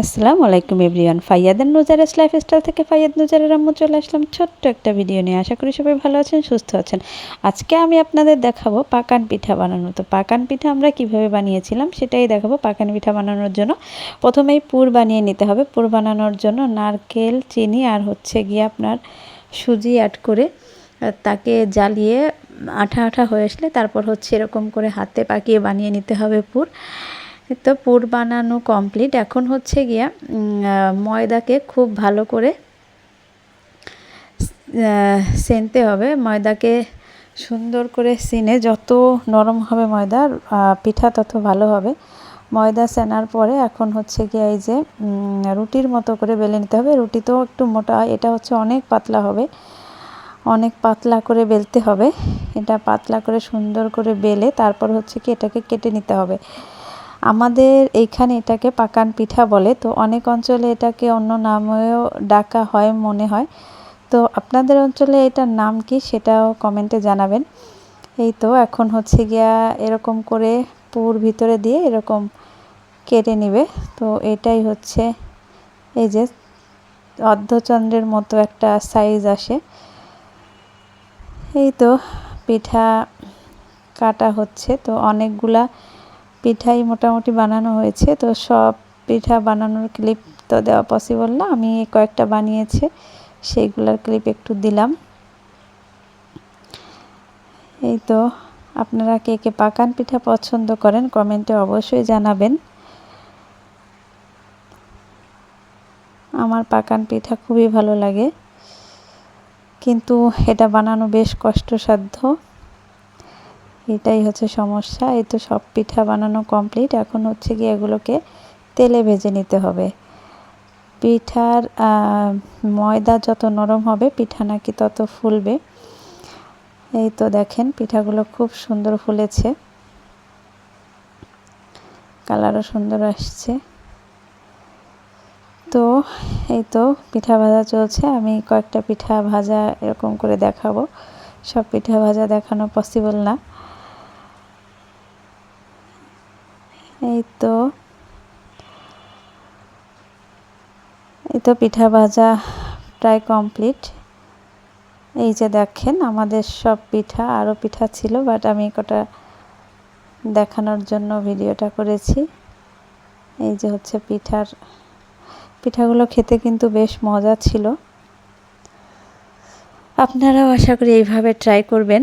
আসসালামু আলাইকুম everyone, ফাইয়াদের নুজারেস lifestyle থেকে ফাইয়াদ নুজারের আম্মু চলে আসলাম ছোট্ট একটা ভিডিও নিয়ে। আশা করি সবাই ভালো আছেন, সুস্থ আছেন। আজকে আমি আপনাদের দেখাবো পাকান পিঠা বানানো তো পাকান পিঠা আমরা কীভাবে বানিয়েছিলাম সেটাই দেখাবো পাকান পিঠা বানানোর জন্য। প্রথমেই পুর বানিয়ে নিতে হবে। পুর বানানোর জন্য নারকেল, চিনি আর হচ্ছে গিয়ে আপনার সুজি অ্যাড করে তাকে জ্বালিয়ে আঠা আঠা হয়ে আসলে তারপর হচ্ছে এরকম করে হাতে পাকিয়ে বানিয়ে নিতে হবে পুর। তো পুর বানানো কমপ্লিট এখন হচ্ছে গিয়া ময়দাকে খুব ভালো করে সেনতে হবে। ময়দাকে সুন্দর করে সিনে যত নরম হবে ময়দা পিঠা তত ভালো হবে। ময়দা সেনার পরে এখন হচ্ছে গিয়ে এই যে রুটির মতো করে বেলে নিতে হবে। রুটি তো একটু মোটা, এটা হচ্ছে অনেক পাতলা হবে। অনেক পাতলা করে বেলতে হবে। এটা পাতলা করে সুন্দর করে বেলে তারপর হচ্ছে কি এটাকে কেটে নিতে হবে। আমাদের এইখানে এটাকে পাকান পিঠা বলে, তো অনেক অঞ্চলে এটাকে অন্য নামেও ডাকা হয় মনে হয়। তো আপনাদের অঞ্চলে এটার নাম কি সেটাও কমেন্টে জানাবেন। এই তো এখন হচ্ছে গিয়া এরকম করে পুর ভিতরে দিয়ে এরকম কেটে নিবে। তো এটাই হচ্ছে এই যে অর্ধচন্দ্রের মতো একটা সাইজ আসে। এই তো পিঠা কাটা হচ্ছে, তো অনেকগুলা পিঠাই মোটামুটি বানানো হয়েছে, তো সব পিঠা বানানোর ক্লিপ তো দেওয়া পসিবল না, আমি কয়েকটা বানিয়েছে, সেইগুলোর ক্লিপ একটু দিলাম। এই তো, আপনারা কে কে পাকান পিঠা পছন্দ করেন, কমেন্টে অবশ্যই জানাবেন। আমার পাকান পিঠা খুবই ভালো লাগে, কিন্তু এটা বানানো বেশ কষ্টসাধ্য। এটাই হচ্ছে সমস্যা। এই তো সব পিঠা বানানো কমপ্লিট এখন হচ্ছে কি এগুলোকে তেলে ভেজে নিতে হবে। পিঠার ময়দা যত নরম হবে, পিঠা নাকি তত ফুলবে। এই তো দেখেন, পিঠাগুলো খুব সুন্দর ফুলেছে। কালারও সুন্দর আসছে। তো এই তো পিঠা ভাজা চলছে। আমি কয়েকটা পিঠা ভাজা এরকম করে দেখাবো। সব পিঠা ভাজা দেখানো পসিবল না। এই তো। এই তো পিঠা ভাজা প্রায় কমপ্লিট এই যে দেখেন, আমাদের সব পিঠা আরও পিঠা ছিল বাট আমি কটা দেখানোর জন্য ভিডিওটা করেছি। এই যে হচ্ছে পিঠার, পিঠাগুলো খেতে কিন্তু বেশ মজা ছিল। আপনারাও আশা করি এইভাবে ট্রাই করবেন।